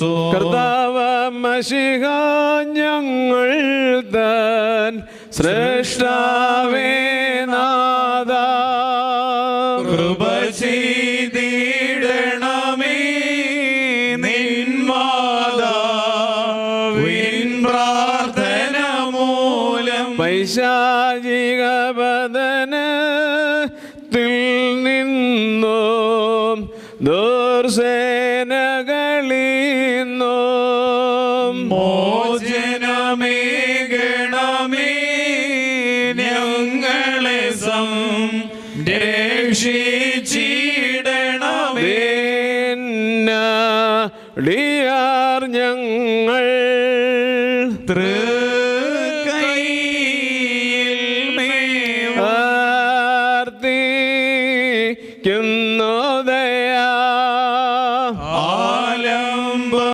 കർത്താവ് മഷിക ഞങ്ങൾ തൻ ശ്രേഷ്ഠാവേ നാദ കൃപ ചെയ്തിടണമേ നിന്മാതാവിൻ പ്രാർത്ഥന മൂലം. നിന്നും ദുർസേനകളിന്നും മോചനമേ ഞങ്ങളെ സം ഡിയാർ ഞങ്ങൾ തൃക്കൈ ആർത്തിക്കുന്നത